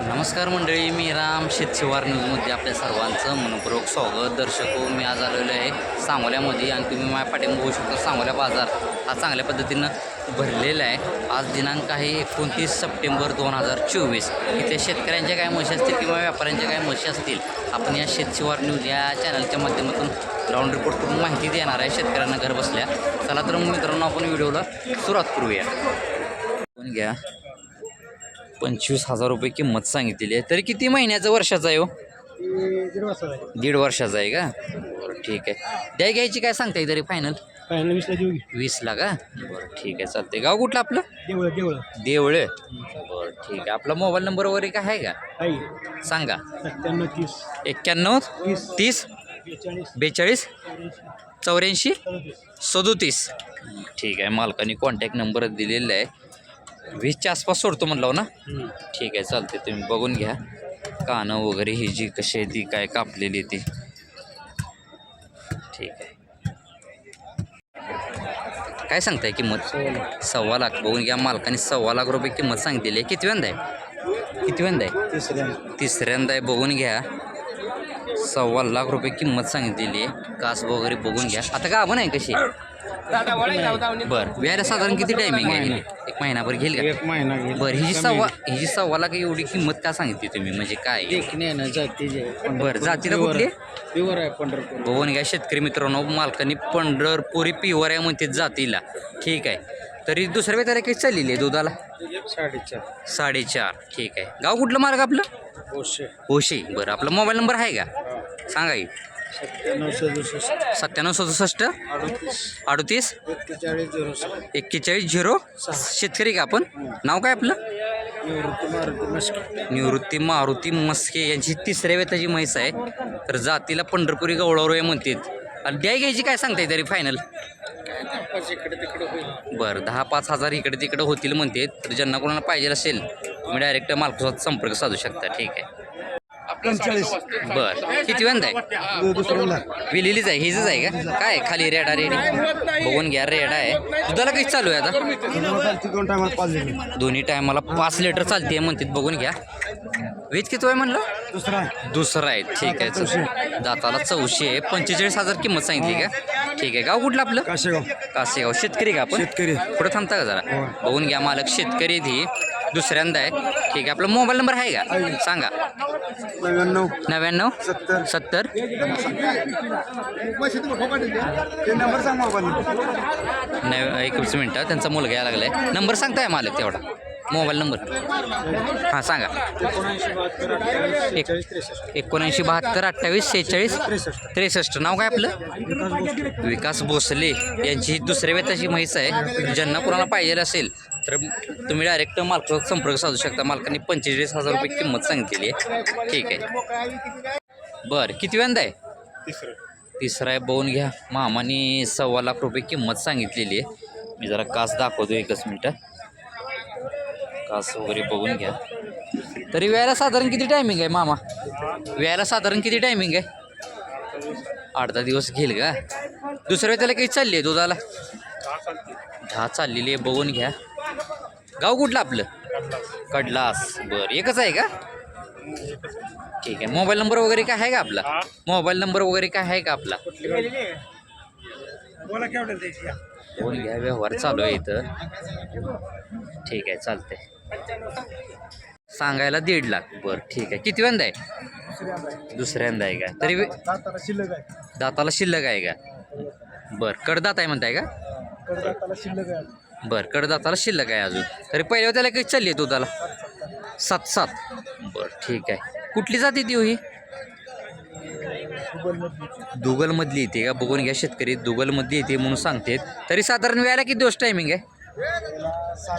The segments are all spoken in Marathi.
नमस्कार मंडळी मी राम शेतशिवार न्यूजमध्ये आपल्या सर्वांचं मनपूर्वक स्वागत. दर्शक हो मी आज आलेलो आहे सांगोल्यामध्ये आणि तुम्ही माझ्या पाठीमागे बघू शकता सांगोल्या बाजार हा चांगल्या पद्धतीनं भरलेला आहे. आज दिनांक आहे एकोणतीस सप्टेंबर दोन हजार चोवीस. इथे शेतकऱ्यांच्या काय म्हशी असतील किंवा व्यापाऱ्यांच्या काय म्हशी असतील आपण या शेतशिवार न्यूज या चॅनलच्या माध्यमातून ग्राउंड रिपोर्ट करून माहिती देणार आहे. शेतकऱ्यांना घर बसल्या. चला तर मग मित्रांनो आपण व्हिडिओला सुरुवात करूया. घ्या. पंचवीस हजार रुपये किंमत सांगितलेली आहे. तरी किती महिन्याचा वर्षाचा आहे हो? दीड वाजता आहे दीड वर्षाचा आहे का? बरं ठीक आहे. द्या घ्यायची काय सांगताय तरी फायनल फायनल वीसला देऊ की. वीसला का? बरं ठीक आहे चालतंय. गाव कुठलं आपलं? देवळ देवळ. देवळे. बरं ठीक आहे. आपला मोबाईल नंबर वगैरे काय आहे का? सांगा. सत्त्याण्णव तीस. एक्क्याण्णव तीस. तीस बेचाळीस. बेचाळीस चौऱ्याऐंशी सदोतीस. ठीक आहे मालकाने कॉन्टॅक्ट नंबर दिलेला आहे. वीसच्या आसपास सोडतो म्हणलं ना? ठीक आहे चालते तुम्ही बघून घ्या. कानं वगैरे ही जी कशी आहे ती काय कापलेली ती. ठीक आहे. काय सांगताय किंमत? सव्वा लाख. बघून घ्या मालकाने सव्वा लाख रुपये किंमत सांगितलेली आहे. किती वेंदा आहे? किती वेंदा आहे? तिसऱ्या तिसऱ्यांदा आहे. बघून घ्या. सव्वा लाख रुपये किंमत सांगितलेली आहे. कास वगैरे बघून घ्या. आता का आपण आहे कशी? बरं. व्यायला साधारण किती टायमिंग आहे? एक महिनाभर घेईल का? एक महिना गेला. बरं ही जी सव्वा ही जी सव्वा लाख एवढी किंमत का सांगितली तुम्ही? म्हणजे काय? बरं जातीला कुठली? प्युअर आहे पंढरपूर. बघून घ्या शेतकरी मित्रांनो मालकांनी पंढरपुरी पिवर आहे म्हणते जातीला. ठीक आहे. तरी दुसऱ्या वेळेला काही चाललेली आहे दुधाला? साडेचार. साडेचार. ठीक आहे. गाव कुठलं मार्ग आपलं? ओशे. ओशी. बरं आपला मोबाईल नंबर आहे का? सांगा की. सत्त्याण्णव सदुसष्ट. अडतीस? एक्केचाळीस झिरो शेतकरी का आपण? नाव काय आपलं? निवृत्ती मारुती मस्के. यांची तिसऱ्या वेताची म्हैस आहे. तर जातीला पंढरपुरी गवळावर आहे म्हणतात. आणि द्याय घ्यायची काय सांगताय तरी फायनल बरं दहा पाच हजार इकडे तिकडे होतील म्हणते तर ज्यांना कोणाला पाहिजे असेल तुम्ही डायरेक्ट मालकासोबत संपर्क साधू शकता. ठीक आहे. पंचेचाळीस. बरं. किती वेंदा आहे? दुसऱ्याला विलेलीच आहे. हिजच आहे का? काय खाली रेडा रेडी? बघून घ्या रेडा आहे. दुधाला काही चालू आहे आता? दोन टायमाला पाच दिले दोन्ही टायमाला पाच लिटर चालते म्हणतात बघून घ्या. वेज किती आहे म्हणलं? दुसरा आहे. दुसरं आहे ठीक आहे. दाताला चौशे आहे. पंचेचाळीस हजार किंमत सांगितली का? ठीक आहे गाव कुठलं आपलं? काशेगाव. कासेगाव शेतकरी का आपण? शेतकरी. पुढे थांबता का जरा? बघून घ्या मालक शेतकरी ही दुसऱ्यांदा आहे ठीक आहे. आपला मोबाईल नंबर आहे का? सांगा. नव्याण्णव. नव्याण्णव? सत्तर. सत्तर? नंबर सांग मोबाईल नव एकवीस मिनटं. त्यांचा मुलगा यायला लागला आहे नंबर सांगताय मालक तेवढा. Mobile number. हां सांगा. एकोणऐंशी बहात्तर अठ्ठावीस एक त्रेसष्ट एकोणऐंशी बहात्तर अठ्ठावीस शेहेचाळीस त्रेसष्ट. त्रेसष्ट नाव काय आपलं? विकास भोसले. यांची ही दुसऱ्या वेताची म्हैस आहे. ज्यांना कोणाला पाहिजे असेल तर तुम्ही डायरेक्ट मालकासोबत संपर्क साधू शकता. मालकांनी पंचेचाळीस हजार रुपये किंमत सांगितलेली आहे. ठीक आहे. बरं किती वेंदा आहे? तिसरं. तिसरा आहे बघून घ्या. मामाने सव्वा लाख रुपये किंमत सांगितलेली आहे. मी जरा कास दाखवतो एकच मिनटं. कास वगैरे बघून घ्या. तरी वेळेला साधारण किती टायमिंग आहे मामा? वेळेला साधारण किती टायमिंग आहे? आठ दहा दिवस घेईल का? दुसऱ्या त्याला काही चालली आहे दुधाला? दहा चाललेली आहे बघून घ्या. गाव कुठलं आपलं? कडलास बरं एकच आहे का? ठीक आहे. मोबाईल नंबर वगैरे काय आहे का आपला? मोबाईल नंबर वगैरे काय आहे का आपला? फोन घ्या व्यवहार चालू आहे इथं. ठीक आहे चालतंय. सांगायला दीड लाख. बरं ठीक आहे. किती वेंदा आहे? दुसऱ्यांदा आहे का? तरी शिल्लक आहे. दाताला शिल्लक आहे का? बरं कडदात आहे म्हणताय का? शिल्लक आहे. बरं कडदाताला शिल्लक आहे अजून. तरी पहिल्या त्याला काही चालली आहे दुधाला? सात सात. बरं ठीक आहे. कुठली जाती ती हो ही? दुगलमधली येते का? बघून घ्या शेतकरी दुगलमधली येते म्हणून सांगते. तरी साधारण वेळेला किती दिवस टायमिंग आहे? सात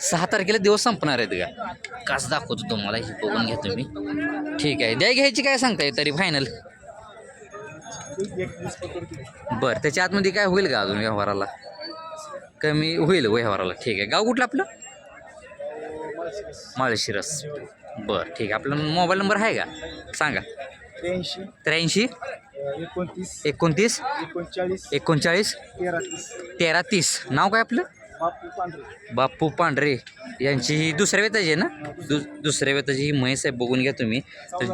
सहा तारखेला दिवस संपणार आहेत का? कास दाखवतो तुम्हाला ही बघून घ्या तुम्ही. ठीक आहे. द्या घ्यायची काय सांगताय तरी फायनल बरं त्याच्या आतमध्ये काय होईल का अजून व्यवहाराला? कमी होईल व्यवहाराला. ठीक आहे. गाव कुठलं आपलं? माळशिरस. बरं ठीक आहे. आपला मोबाईल नंबर आहे का? सांगा. त्र्याऐंशी. त्र्याऐंशी? एकोणतीस. एकोणतीस? एकोणचाळीस. एकोणचाळीस? तेरा तीस तेरा तीस नाव काय आपलं? बापू पांढरे. बाप्पू पांढरे. यांची ही दुसऱ्या वेताची आहे ना? दु दुसऱ्या वेताची ही म्हैस आहे. बघून घ्या तुम्ही. तर.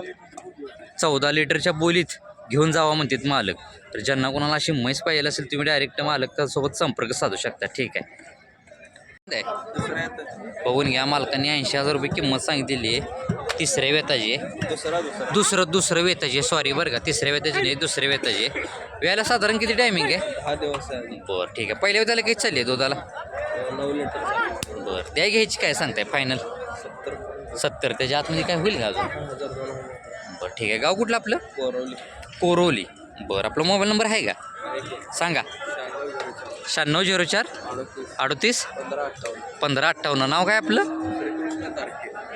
चौदा लिटरच्या बोलीत घेऊन जावा म्हणतात मालक. तर ज्यांना कोणाला अशी म्हैस पाहिजे असेल तुम्ही डायरेक्ट मालकासोबत संपर्क साधू शकता. ठीक आहे. बघून घ्या मालकांनी ऐंशी हजार रुपये किंमत सांगितलेली आहे. तिसऱ्या वेताची दुसरं दुसरं वेताची सॉरी बरं का तिसऱ्या वेताची नाही दुसऱ्या वेताची व्यायला साधारण किती टायमिंग आहे? बरं ठीक आहे. पहिल्या वेताला किती चालली आहे दुधाला? बरं द्या घ्यायची काय सांगताय? फायनल सत्तर. सत्तर. त्याच्या आतमध्ये काय होईल का अजून? बरं ठीक आहे. गाव कुठलं आपलं? कोरोली. बरं आपला मोबाईल नंबर आहे का? सांगा. शहाण्णव झिरो चार अडतीस पंधरा अठ्ठावन्न. नाव काय आपलं?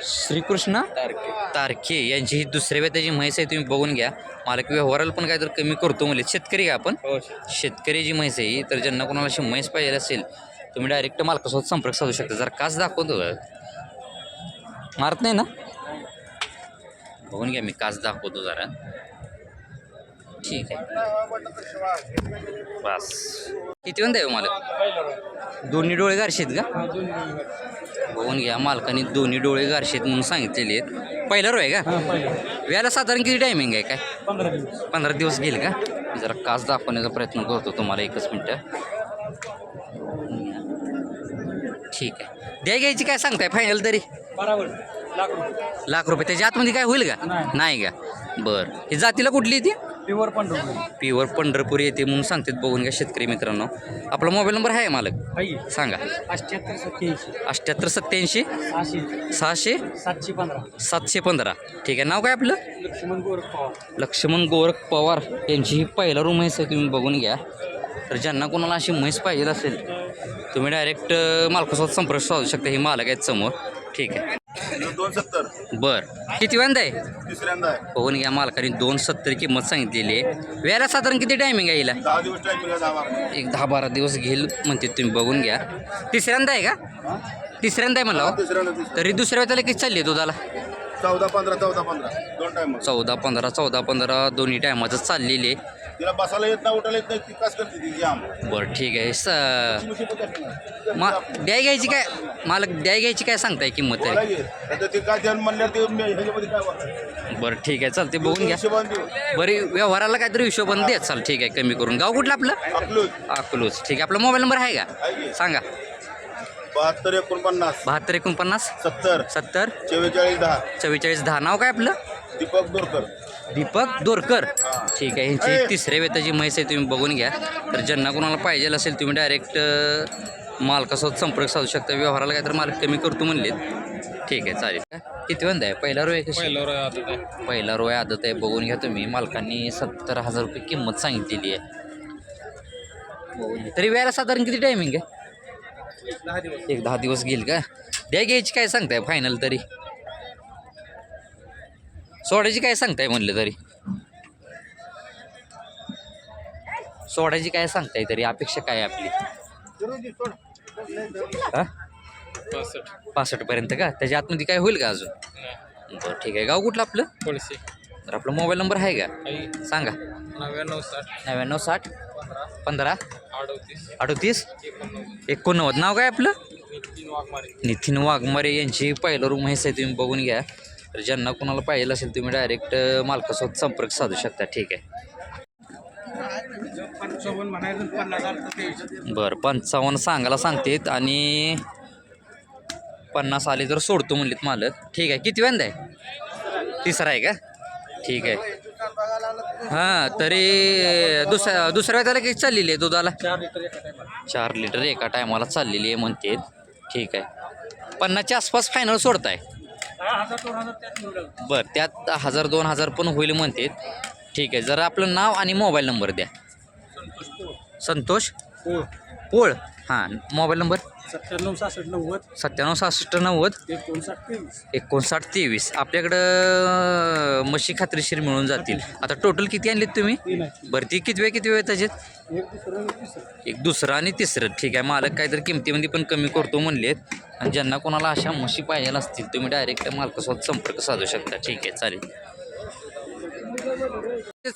श्रीकृष्ण तारखे. यांची ही दुसऱ्या वेताची म्हैस आहे तुम्ही बघून घ्या. मला व्यवहाराला पण काहीतरी कमी करतो म्हणजे शेतकरी का आपण? हो. शेतकरी जी म्हैस आहे ही, तर ज्यांना कोणाला अशी म्हैस पाहिजे असेल तुम्ही डायरेक्ट मालकासोबत संपर्क साधू शकता. जर काच दाखवतो? मारत नाही ना? बघून घ्या मी काच दाखवतो जरा. ठीक आहे. बस. किती म्हणता येऊ मला दोन्ही डोळे गारशेत का? बघून घ्या मालकाने दोन्ही डोळे गारशेत म्हणून सांगितलेले आहेत. पहिला रो आहे का? वेळेला साधारण किती टायमिंग आहे काय? पंधरा दिवस. गेले का? जरा काच दाखवण्याचा प्रयत्न करतो तुम्हाला एकच मिनटं. ठीक आहे. द्या घ्यायची काय सांगताय? फायनल तरी. लाख रुपये. त्याच्या आतमध्ये काय होईल का? नाही. नाही का? बरं. ही जातीला कुठली ती? प्युअर पंधरा रुपये प्युअर पंढरपूर येते म्हणून सांगतात बघून घ्या शेतकरी मित्रांनो. आपला मोबाईल नंबर आहे मालक? सांगा. अठ्ठ्याहत्तर सत्याऐंशी. अठ्ठ्याहत्तर सत्याऐंशी? सहाशे. सहाशे? सातशे पंधरा. सातशे पंधरा. ठीक आहे. नाव काय आपलं? लक्ष्मण गोरख पवार. लक्ष्मण गोरख पवार. यांची ही पहिला रूम आहे तुम्ही बघून घ्या. तर ज्यांना कोणाला अशी म्हैस पाहिजे असेल तुम्ही डायरेक्ट मालकासोबत संपर्क साधू शकता. ही मालक आहेत समोर. ठीक आहे. दोन सत्तर. बर. किती वेंदा आहे? तिसऱ्यांदा आहे. बघून घ्या मालकाने दोन सत्तर किंमत सांगितलेली आहे. वेळेला साधारण किती टायमिंग आहे हिला? दहा दिवस टाइम मिळाला दहा बारा एक दहा बारा दिवस घेईल म्हणते तुम्ही बघून घ्या. तिसऱ्यांदा आहे का? तिसऱ्यांदा आहे म्हणलं हो. तिसऱ्यांदा तरी दुसऱ्या वेळेला किती चालली आहे दुधाला? चौदा पंधरा चौदा पंधरा. दोन चौदा पंधरा चौदा पंधरा दोन्ही टायमाचं चाललेली आहे. तिला बसायला येत नाही उठायला येत नाही ती कास करते ती जाम बरं ठीक आहे. स मुसीबत असते ना. मा द्याय घ्यायची काय मालक द्याय घ्यायची काय सांगताय किंमत बोला आहे? की. आता ते काय त्यानं म्हणल्यावर ते मी ह्याच्यामध्ये काय वाटतं? बरं ठीक आहे. चालते बघून घ्या. हिशोबाने देऊ. बरी व्यवहाराला काहीतरी हिशोबाने द्या चाल ठीक आहे. कमी करून. गाव कुठलं आपलं? अकलूज. अकलूज. ठीक आहे. आपला मोबाईल नंबर आहे का? आहे की? सांगा. बहात्तर एकोणपन्नास. बहात्तर एकोणपन्नास? सत्तर. सत्तर. चव्वेचाळीस दहा. चव्वेचाळीस दहा. नाव काय आपलं? दीपक दोरकर दीपक दोरकर. हां. ठीक आहे ह्यांची तिसऱ्या वेताची म्हैस आहे तुम्ही बघून घ्या. तर ज्यांना कोणाला पाहिजे असेल तुम्ही डायरेक्ट मालकासोबत संपर्क साधू शकता. व्यवहाराला काहीतरी मालक कमी करतो म्हणलेत. ठीक आहे चालेल. किती वंद आहे? पहिला रो आहे कशी? पहिला रो आहे आदत आहे. बघून घ्या तुम्ही. मालकांनी सत्तर हजार रुपये किंमत सांगितलेली आहे. तरी वेळेला साधारण किती टायमिंग आहे? एक दहा दिवस घेईल का? द्या घ्यायची काय सांगताय? फायनल तरी. सोडायची काय सांगताय म्हणलं तरी? सोडायची काय सांगताय तरी? अपेक्षा काय आपली? हा? पासष्ट पर्यंत का? त्याच्या आतमध्ये काय होईल का अजून? बरं ठीक आहे. गाव कुठलं आपलं? तर आपला मोबाईल नंबर आहे का? सांगा. नव्याण्णव साठ. नव्याण्णव साठ पंधरा. अडतीस. एकोणनव्वद. नाव काय आपलं? नितीन वाघमारे. नितीन वाघमारे यांची पहिलं रूम आहे तुम्ही बघून घ्या. तर ज्यांना कोणाला पाहिजे असेल तुम्ही डायरेक्ट मालकासोबत संपर्क साधू शकता. ठीक आहे. बरं पंचावन्न सांगायला सांगतेत आणि पन्नास आले तर सोडतो म्हणलेत मालक. ठीक आहे. किती वेंदा आहे? तिसरा आहे का? ठीक आहे. हां तरी दुसऱ्या दुसऱ्या वेळेला किती चाललेली आहे दुधाला? चार लिटर एका टायमाला चार लिटर एका टायमाला चाललेली आहे म्हणते ठीक आहे. पन्नासच्या आसपास फायनल सोडताय. बरं त्यात हजार दोन हजार पण होईल म्हणते. ठीक आहे जरा आपलं नाव आणि मोबाईल नंबर द्या. संतोष हो पोळ. हां मोबाईल नंबर सत्त्याण्णव सहासष्ट नव्वद. सत्त्याण्णव सहासष्ट नव्वद. एकोणसाठ तेवीस. एकोणसाठ तेवीस. आपल्याकडं म्हशी खात्रीशीर मिळून जातील. आता टोटल किती आणलीत तुम्ही? तीन आहे बरं ती किती वेळ किती वेळ त्याच्यात? एक दुसरं एक तिसरं. एक दुसरं आणि तिसरं. ठीक आहे मालक काहीतरी किमतीमध्ये पण कमी करतो म्हणलेत. आणि ज्यांना कोणाला अशा म्हशी पाहिजे असतील तुम्ही डायरेक्ट मालकासोबत संपर्क साधू शकता. ठीक आहे चालेल.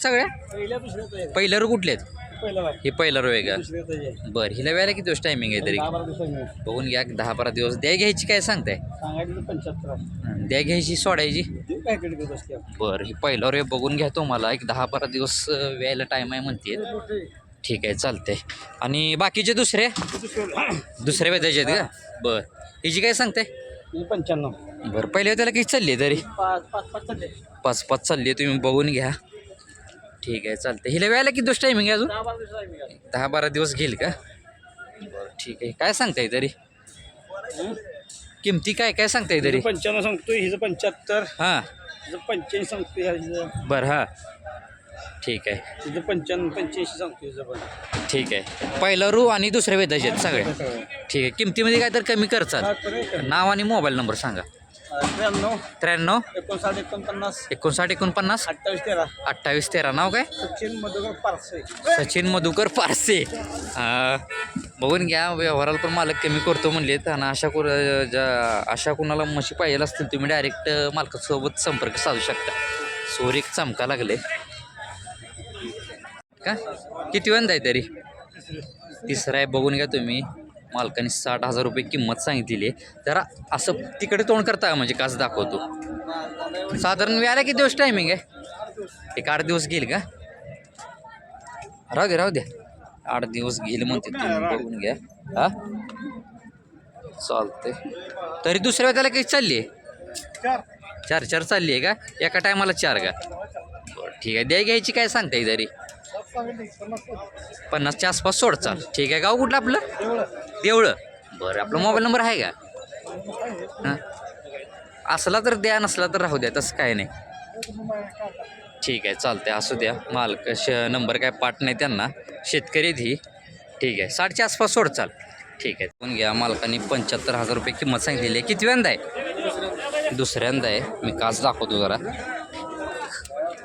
सगळ्या? पहिल्या दुसऱ्या पहिल्यावर कुठले आहेत? ही पहिला रो आहे का? दुसरी बरं हिला वेळेला किती दिवस टायमिंग आहे तरी? बघून घ्या दहा बारा दिवस. द्या घ्यायची काय सांगताय? द्या घ्यायची सोडायची. बरं ही पहिला रे बघून घ्या तुम्हाला. एक दहा बारा दिवस व्यायला टाईम आहे म्हणते ठीक आहे चालतंय. आणि बाकीचे दुसरे? दुसऱ्या वेदाचे आहेत का? बरं. हिची काय सांगताय? पंच्याण्णव. बरं पहिल्या त्याला किती चालली आहे तरी? पाच पाच चालले पाच पाच चालली आहे तुम्ही बघून घ्या. ठीक आहे चालतंय. हिला वेळेला किती दिवस टायमिंग आहे अजून? दहा बारा दिवस घेईल का? बरं ठीक आहे. काय सांगताय तरी? किमती काय काय सांगताय तरी? पंच्याण्णव सांगतोय हिचं पंच्याहत्तर. हां. हिचं पंच्याऐंशी सांगतोय हिचं. बरं हां. ठीक आहे. हिचं पंच्याण्णव पंच्याऐंशी सांगतोय हिचं पण. ठीक आहे. पहिला रू आणि दुसऱ्या वेदाचे आहेत सगळे. ठीक आहे. किमतीमध्ये काय तर कमी करचाल नाव आणि मोबाईल नंबर सांगा. त्र्याण्णव. त्र्याण्णव. एकोणसाठ एकोणपन्नास. एकोणसाठ एकोणपन्नास. अठ्ठावीस तेरा. अठ्ठावीस तेरा. नाव काय? सचिन मधुकर पारसे. सचिन मधुकर पारसे. बघून घ्या व्यवहाराला पण मालक कमी करतो म्हणलेत आणि अशा कुर ज्या अशा कुणाला म्हशी पाहिजे असतील तुम्ही डायरेक्ट मालकासोबत संपर्क साधू शकता. सोर एक चमका लागले. का? किती वेळ आहे तरी? तिसरा आहे बघून घ्या तुम्ही. मालकाने साठ हजार रुपये किंमत सांगितलेली आहे. जरा असं तिकडे तोंड करता का म्हणजे काच दाखवतो? साधारण व्यायला किती दिवस टायमिंग आहे? एक आठ दिवस घेईल का? राहू दे राहू द्या आठ दिवस घेईल म्हणते तुम्ही बघून घ्या. हा? चालते तरी दुसऱ्या त्याला काही चालली आहे? चार चार चालली आहे का? एका टायमाला चार का? ठीक आहे. द्या घ्यायची काय सांगताय तरी? पन्नासच्या आसपास सोड चाल. ठीक आहे. गाव कुठलं आपलं? देवळं. बरं आपला मोबाईल नंबर आहे का? हां. असला तर द्या नसला तर राहू द्या. तसं काय नाही. ठीक आहे चालतंय. असू द्या. मालक श नंबर काय पाठ नाही त्यांना. शेतकरी आहेत ही ठीक आहे. साठच्या आसपास सोड चाल. ठीक आहे. पण घ्या मालकाने पंच्याहत्तर हजार रुपये किंमत सांगितलेली आहे. किती व्यांदा आहे? दुसऱ्यांदा आहे. मी काच दाखवतो जरा.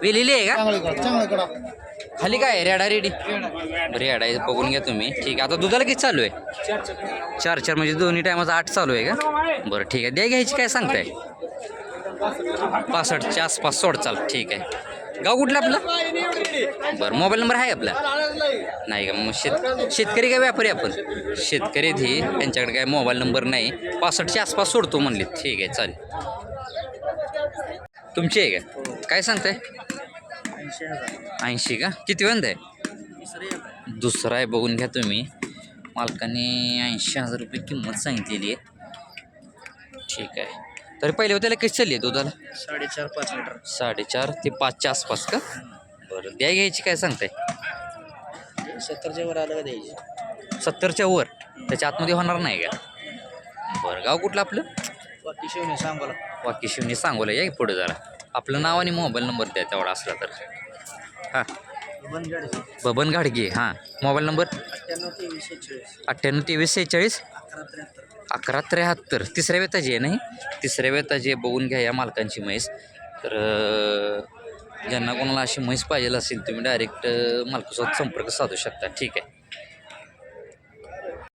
वेलेली आहे का? खाली काय आहे? रेडा रेडी. रेडा आहे. बघून घ्या तुम्ही. ठीक आहे. आता दुधाला किती चालू आहे? चार चार. म्हणजे दोन्ही टायमाचा आठ चालू आहे का? बरं ठीक आहे. द्या घ्यायची काय सांगताय? पासष्टच्या आसपास सोड चाल. ठीक आहे. गाव कुठलं आपलं? बरं मोबाईल नंबर आहे आपला? नाही का? मग शेत शेतकरी काय व्यापारी आपण? शेतकरी आहेत ही त्यांच्याकडे काय मोबाईल नंबर नाही. पासष्टच्या आसपास सोडतो म्हणले. ठीक आहे चालेल. तुमची आहे का? काय सांगताय? ऐंशी का? किती वेंद आहे? दुसरा आहे. बघून घ्या तुम्ही. मालकाने ऐंशी हजार रुपये किंमत सांगितलेली आहे. ठीक आहे. तरी पहिले त्याला कशी चालली आहे दुधाला? साडेचार पाच लिटर. साडेचार ते पाचच्या आसपास का? बरं. द्या घ्यायची काय सांगताय? सत्तरच्या वर आलं का द्यायची? सत्तरच्या वर? त्याच्या आतमध्ये होणार नाही का? बरं. गाव कुठलं आपलं? बाकी शिवणे सांगोला. वाकी शिवणी सांगोला. या पुढे जरा. आपलं नाव आणि मोबाईल नंबर द्या तेवढा असला तर. हां. बबन घाडगे हां. Mobile number? अठ्ठ्याण्णव तेवीस सेहेचाळीस. अकरा त्र्याहत्तर. तिसऱ्या वेताची आहे नाही? तिसऱ्या वेताची आहे. बघून घ्या या मालकांची म्हैस. तर ज्यांना कोणाला अशी म्हैस पाहिजे असेल तुम्ही डायरेक्ट मालकासोबत संपर्क साधू शकता. ठीक आहे.